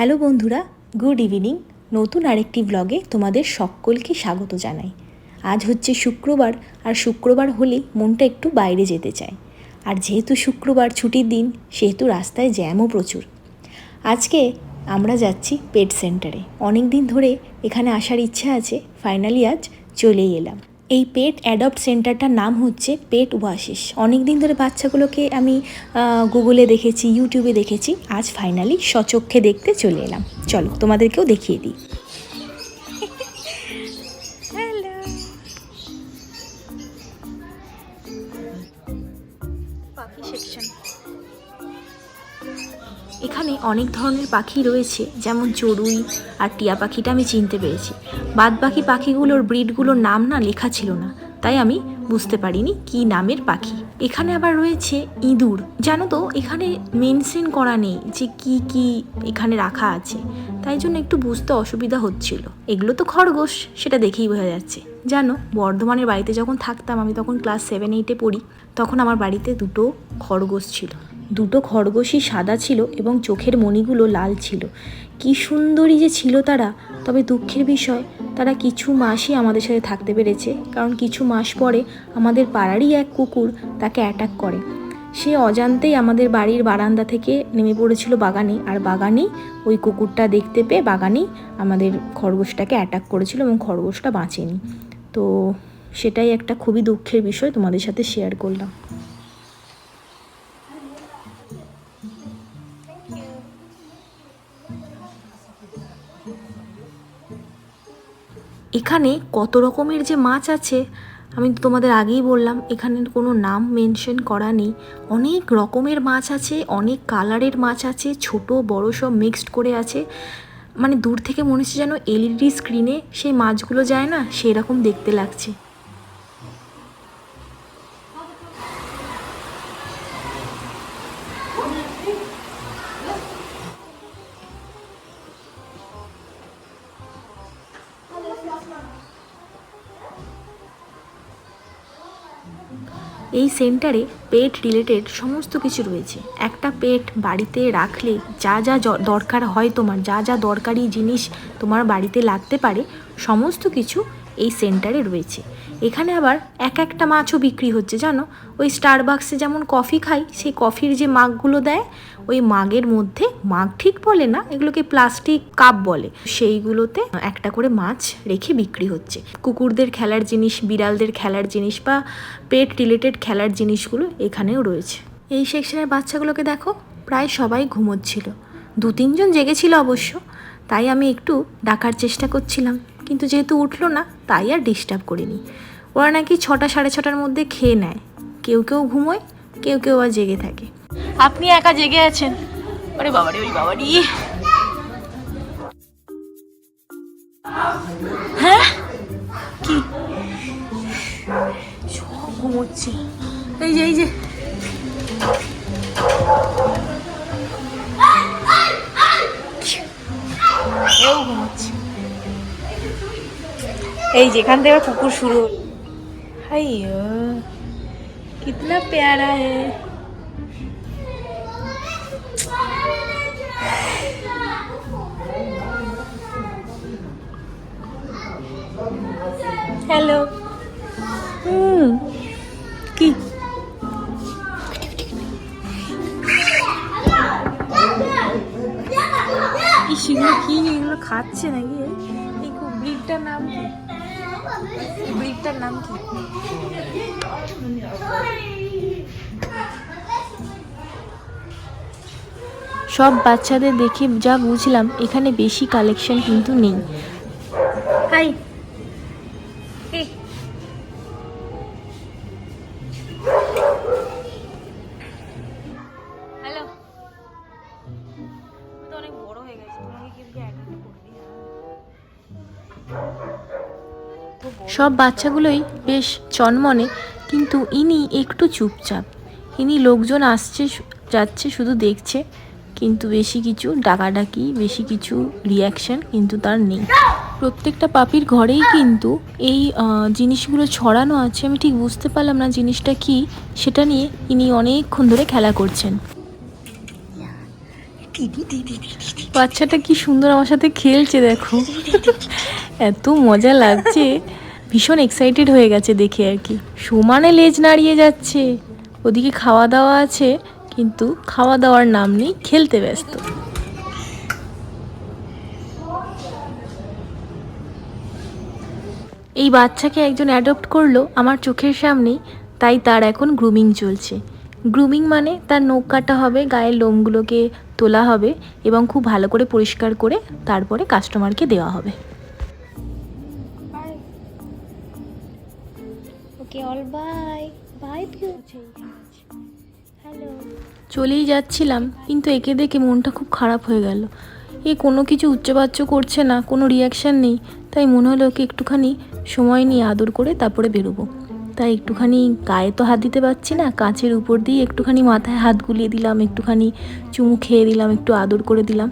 Hello বন্ধুরা, good evening. নতুন আরেকটি ব্লগে তোমাদের সকলকে স্বাগত জানাই। আজ হচ্ছে শুক্রবার, আর শুক্রবার হলেই মনটা একটু বাইরে যেতে চায়। আর যেহেতু শুক্রবার ছুটির দিন, সেহেতু রাস্তায় জ্যামও প্রচুর। আজকে আমরা যাচ্ছি পেট সেন্টারে অনেক দিন ধরে এখানে আসার ইচ্ছা আছে ফাইনালি আজ চলেই এলাম। এই পেট অ্যাডপ্ট সেন্টারটার নাম হচ্ছে পেট ওয়াশিস অনেক দিন ধরে বাচ্চাগুলোকে আমি গুগলে দেখেছি ইউটিউবে দেখেছি। আজ ফাইনালি সচক্ষে দেখতে চলে এলাম। চলো, তোমাদেরকেও দেখিয়ে দিই। এখানে অনেক ধরনের পাখি রয়েছে, যেমন চড়ুই আর টিয়া পাখিটা আমি চিনতে পেরেছি। বাদ বাকি পাখিগুলোর ব্রিডগুলোর নাম না লেখা ছিল না। তাই আমি বুঝতে পারিনি কি নামের পাখি। এখানে আবার রয়েছে ইঁদুর। জানো তো, এখানে মেনশন করা নেই যে কি কি এখানে রাখা আছে। তাই জন্য একটু বুঝতে অসুবিধা হচ্ছিল। এগুলো তো খরগোশ, সেটা দেখেই বোঝা যাচ্ছে। জানো, বর্ধমানের বাড়িতে যখন থাকতাম, আমি তখন ক্লাস সেভেন এইটে পড়ি। তখন আমার বাড়িতে দুটো খরগোশ ছিল। দুটো খরগোশই সাদা ছিল এবং চোখের মণিগুলো লাল ছিল। কি সুন্দরী যে ছিল তারা। তবে দুঃখের বিষয়, তারা কিছু মাসই আমাদের সাথে থাকতে পেরেছে, কারণ কিছু মাস পরে আমাদের পাড়ারই এক কুকুর তাকে অ্যাটাক করে। সে অজান্তেই আমাদের বাড়ির বারান্দা থেকে নেমে পড়েছিল বাগানে, আর বাগানেই ওই কুকুরটা দেখতে পেয়ে বাগানেই আমাদের খরগোশটাকে অ্যাটাক করেছিল এবং খরগোশটা বাঁচেনি। তো সেটাই একটা খুবই দুঃখের বিষয় তোমাদের সাথে শেয়ার করলাম। এখানে কত রকমের যে মাছ আছে, আমি তো তোমাদের আগেই বললাম এখানের কোনো নাম মেনশন করা নেই। অনেক রকমের মাছ আছে, অনেক কালারের মাছ আছে, ছোট, বড় সব মিক্সড করে আছে। মানে দূর থেকে মনে হচ্ছে যেন এলইডি স্ক্রিনে সেই মাছগুলো যায় না, সেরকম দেখতে লাগছে। এই সেন্টারে পেট রিলেটেড সমস্ত কিছু রয়েছে। একটা পেট বাড়িতে রাখলে যা যা দরকার হয় তোমার, যা যা দরকারি জিনিস তোমার বাড়িতে লাগতে পারে, সমস্ত কিছু এই সেন্টারে রয়েছে। এখানে আবার এক একটা মাছও বিক্রি হচ্ছে, জানো? ওই স্টারবাক্সে যেমন কফি খাই, সেই কফির যে মাগগুলো দেয়, ওই মাগের মধ্যে মাগ ঠিক বলে না, এগুলোকে প্লাস্টিক কাপ বলে। সেইগুলোতে একটা করে মাছ রেখে বিক্রি হচ্ছে। কুকুরদের খেলার জিনিস, বিড়ালদের খেলার জিনিস বা পেট রিলেটেড খেলার জিনিসগুলো এখানেও রয়েছে। এই সেকশনের বাচ্চাগুলোকে দেখো, প্রায় সবাই ঘুমোচ্ছিল। দু, তিনজন জেগেছিল অবশ্য, তাই আমি একটু ডাকার চেষ্টা করছিলাম। কিন্তু যেহেতু উঠল না, তাই আর ডিস্টার্ব করিনি। ওরা নাকি ছটা সাড়ে ছটার মধ্যে খেয়ে নেয়। কেউ কেউ ঘুমোয়, কেউ কেউ আর জেগে থাকে। আপনি একা জেগে আছেন? ওরে বাবারে, ওরে বাবারি। হ্যাঁ? কি? সব ঘুমোচ্ছে। এই যে এই যে। এই যেখান থেকে কুকুর শুরু হলো। अयो कितना प्यारा है। হ্যালো হুম কি সেগুলো কি এগুলো খাচ্ছে নাকি এই কুবলিটার নাম কি ব্রিডটার নাম কি? সব বাচ্চাদের দেখে যা বুঝলাম এখানে বেশি কালেকশন কিন্তু নেই। হাই সব বাচ্চাগুলোই বেশ চনমনে, কিন্তু ইনি একটু চুপচাপ। ইনি লোকজন আসছে যাচ্ছে শুধু দেখছে, কিন্তু বেশি কিছু ডাকাডাকি, বেশি কিছু রিয়াকশন কিন্তু তার নেই। প্রত্যেকটা পাপির ঘরেই কিন্তু এই জিনিসগুলো ছড়ানো আছে। আমি ঠিক বুঝতে পারলাম না জিনিসটা কি, সেটা নিয়ে ইনি অনেকক্ষণ ধরে খেলা করছেন। বাচ্চাটা কি সুন্দর আমার সাথে খেলছে, দেখো। এত মজা লাগছে। ভীষণ এক্সাইটেড হয়ে গেছে দেখে আর কি। সমানে লেজ নাড়িয়ে যাচ্ছে। ওদিকে খাওয়া দাওয়া আছে, কিন্তু খাওয়া দাওয়ার নাম নেই, খেলতে ব্যস্ত। এই বাচ্চাকে একজন অ্যাডপ্ট করল আমার চোখের সামনেই, তাই তার এখন গ্রুমিং চলছে। গ্রুমিং মানে তার নখ কাটা হবে, গায়ের লোমগুলোকে তোলা হবে এবং খুব ভালো করে পরিষ্কার করে তারপরে কাস্টমারকে দেওয়া হবে। Okay all bye bye hello চলেই যাচ্ছিলাম, কিন্তু একে দেখে মনটা খুব খারাপ হয়ে গেল। এ কোনো কিছু উচ্চবাচ্য করছে না, কোনো রিয়াকশান নেই, তাই মনে হলো ওকে একটুখানি সময় নিয়ে আদর করে তারপরে বেরোবো। তাই একটুখানি গায়ে তো হাত দিতে পারছি না, কাঁচের উপর দিয়ে একটুখানি মাথায় হাত গুলিয়ে দিলাম, একটুখানি চুমু খেয়ে দিলাম, একটু আদর করে দিলাম।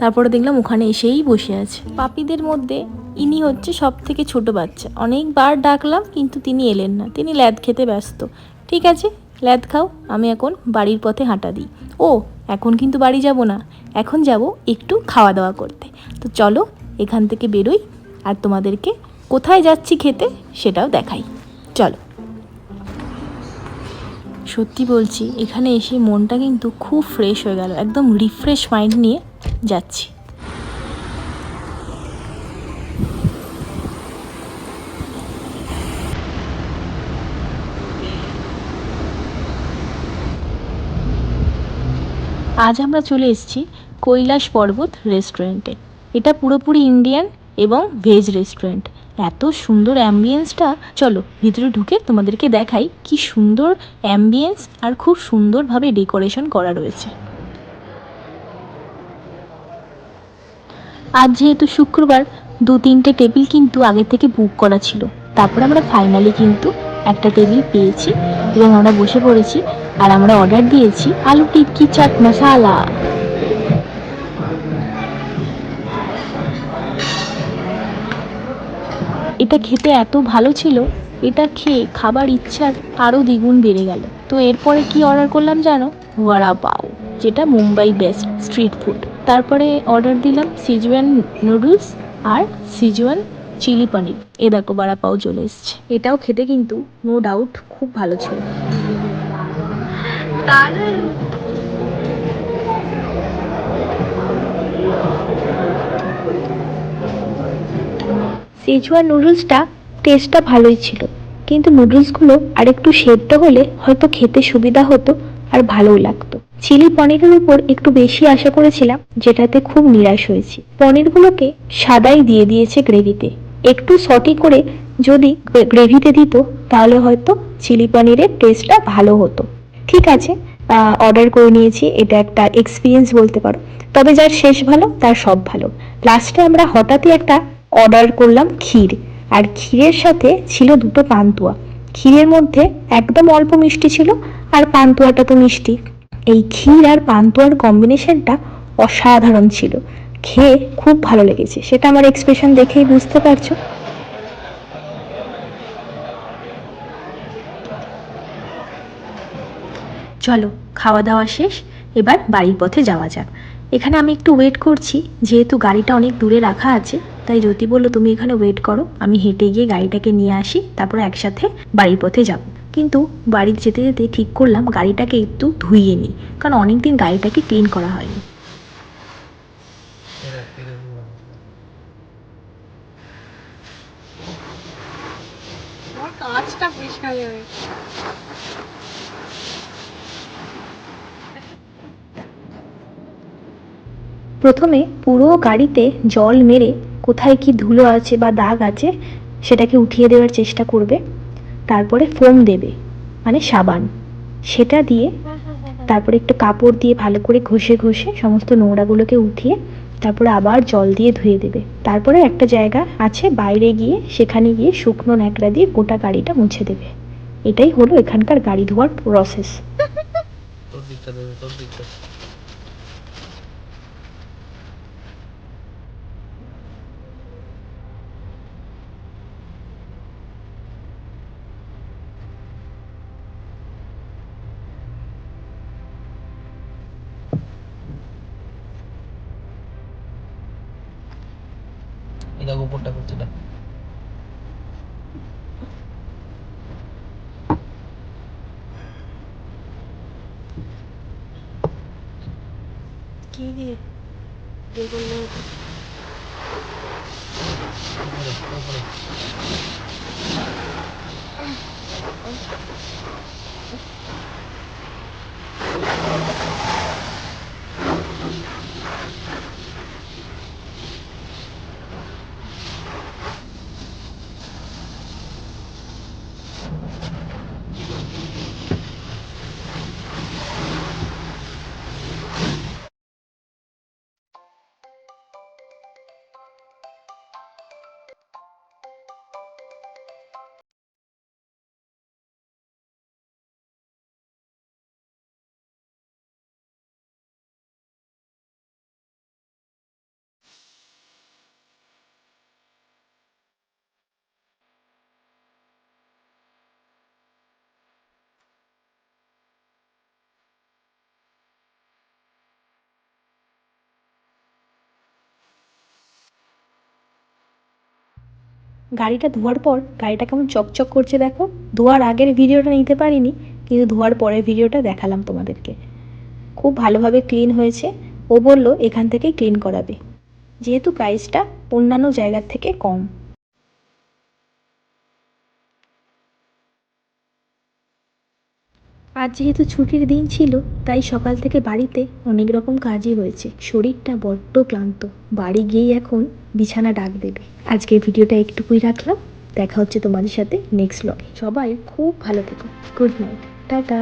তারপরে দেখলাম ওখানে এসেই বসে আছে। পাপিদের মধ্যে ইনি হচ্ছে সব থেকে ছোট বাচ্চা। অনেকবার ডাকলাম, কিন্তু তিনি এলেন না। তিনি ল্যাদ খেতে ব্যস্ত। ঠিক আছে, ল্যাদ খাও, আমি এখন বাড়ির পথে হাঁটা দিই। ও, এখন কিন্তু বাড়ি যাব না। এখন যাব একটু খাওয়া দাওয়া করতে। তো চলো, এখান থেকে বেরোই আর তোমাদেরকে কোথায় যাচ্ছি খেতে সেটাও দেখাই। চলো। সত্যি বলছি, এখানে এসে মনটা কিন্তু খুব ফ্রেশ হয়ে গেল। একদম রিফ্রেশ মাইন্ড নিয়ে যাচ্ছি। আজ আমরা চলে এসেছি কৈলাস পর্বত রেস্টুরেন্টে এটা পুরোপুরি ইন্ডিয়ান এবং ভেজ রেস্টুরেন্ট এত সুন্দর অ্যাম্বিয়েন্সটা চলো, ভিতরে ঢুকে তোমাদেরকে দেখাই কি সুন্দর অ্যাম্বিয়েন্স আর খুব সুন্দরভাবে ডেকোরেশন করা রয়েছে। আজ যেহেতু শুক্রবার, দু তিনটে টেবিল কিন্তু আগে থেকে বুক করা ছিল। তারপর আমরা ফাইনালি কিন্তু একটা টেবিল পেয়েছি এবং আমরা বসে পড়েছি আর আমরা অর্ডার দিয়েছি আলু টিক্কি চাট মশালা। এটা খেতে এত ভালো ছিল, এটা খেয়ে খাবার ইচ্ছার আরও দ্বিগুণ বেড়ে গেল। তো এরপরে কি অর্ডার করলাম জানো? ওয়াড়া পাও, যেটা মুম্বাই বেস্ট স্ট্রিট ফুড তারপরে অর্ডার দিলাম সিজওয়ান নুডলস আর সিজওয়ান চিলি পনির এ দেখো বাড়া পাও চলে এসছে। এটাও খেতে কিন্তু নো ডাউট খুব ভালো ছিল। সেজওয়ান নুডলসটা টেস্টটা ভালোই ছিল, কিন্তু নুডলসগুলো আর একটু সেদ্ধ হলে হয়তো খেতে সুবিধা হতো আর ভালোও লাগতো। চিলি পনিরের উপর একটু বেশি আশা করেছিলাম, যেটাতে খুব নিরাশ হয়েছি। পনিরগুলোকে সাদাই দিয়ে দিয়েছে গ্রেভিতে। একটু সটি করে যদি গ্রেভিতে দিত, তাহলে হয়তো চিলি পনিরের টেস্টটা ভালো হতো। ঠিক আছে অর্ডার করে নিয়েছি, এটা একটা এক্সপিরিয়েন্স বলতে পারো। তবে যার শেষ ভালো, তার সব ভালো। লাস্টে আমরা হঠাৎই একটা অর্ডার করলাম ক্ষীর। আর ক্ষীরের সাথে ছিল দুটো পান্তুয়া। ক্ষীরের মধ্যে একদম অল্প মিষ্টি ছিল, আর পান্তুয়াটা তো মিষ্টি। এই ক্ষীর আর পান্তুয়ার কম্বিনেশনটা অসাধারণ ছিল। খেয়ে খুব ভালো লেগেছে। সেটা আমার এক্সপ্রেশন দেখেই বুঝতে পারছ। চলো খাওয়া দাওয়া শেষ, এবার বাড়ির পথে যাওয়া যাক। এখানে আমি একটু ওয়েট করছি, যেহেতু গাড়িটা অনেক দূরে রাখা আছে, তাই জ্যোতি বলল, তুমি এখানে ওয়েট করো, আমি হেঁটে গিয়ে গাড়িটাকে নিয়ে আসি, তারপর একসাথে বাড়ির পথে যাব। কিন্তু বাড়ি যেতে যেতে ঠিক করলাম, গাড়িটাকে একটু ধুইয়ে নিই, কারণ অনেক দিন গাড়িটাকে ক্লিন করা হয়নি। আমার কাঁচটা পরিষ্কার হয়ে প্রথমে পুরো গাড়িতে জল মেরে কোথায় কি ধুলো আছে বা দাগ আছে সেটাকে উঠিয়ে দেওয়ার চেষ্টা করবে। তারপরে ফোম দেবে মানে সাবান। সেটা দিয়ে তারপরে একটু কাপড় দিয়ে ভালো করে ঘষে ঘষে সমস্ত নোংরাগুলোকে উঠিয়ে তারপরে আবার জল দিয়ে ধুয়ে দেবে। তারপরে একটা জায়গা আছে, বাইরে গিয়ে সেখানে গিয়ে শুকনো ন্যাকড়া দিয়ে গোটা গাড়িটা মুছে দেবে। এটাই হলো এখানকার গাড়ি ধোয়ার প্রসেস তোর দিকটা দেবে তোর দিকটা দেখ উপরটা করছে দেখ কি দিয়ে বেগুন নেই উপরে গাড়িটা ধোয়ার পর গাড়িটা কেমন চকচক করছে দেখো। ধোয়ার আগের ভিডিওটা নিতে পারিনি, কিন্তু ধোয়ার পরের ভিডিওটা দেখালাম তোমাদেরকে। খুব ভালোভাবে ক্লিন হয়েছে। ও বলল, এখান থেকেই ক্লিন করাবে। যেহেতু প্রাইসটা অন্যান্য জায়গার থেকে কম। আজ যেহেতু ছুটির দিন ছিল, তাই সকাল থেকে বাড়িতে অনেক রকম কাজই হয়েছে। শরীরটা বড্ড ক্লান্ত। বাড়ি গিয়েই এখন বিছানা ডাক দেবে। আজকের ভিডিওটা একটুকুই রাখলাম। দেখা হচ্ছে তোমাদের সাথে নেক্সট ব্লগে সবাই খুব ভালো থেকো। Good night tata.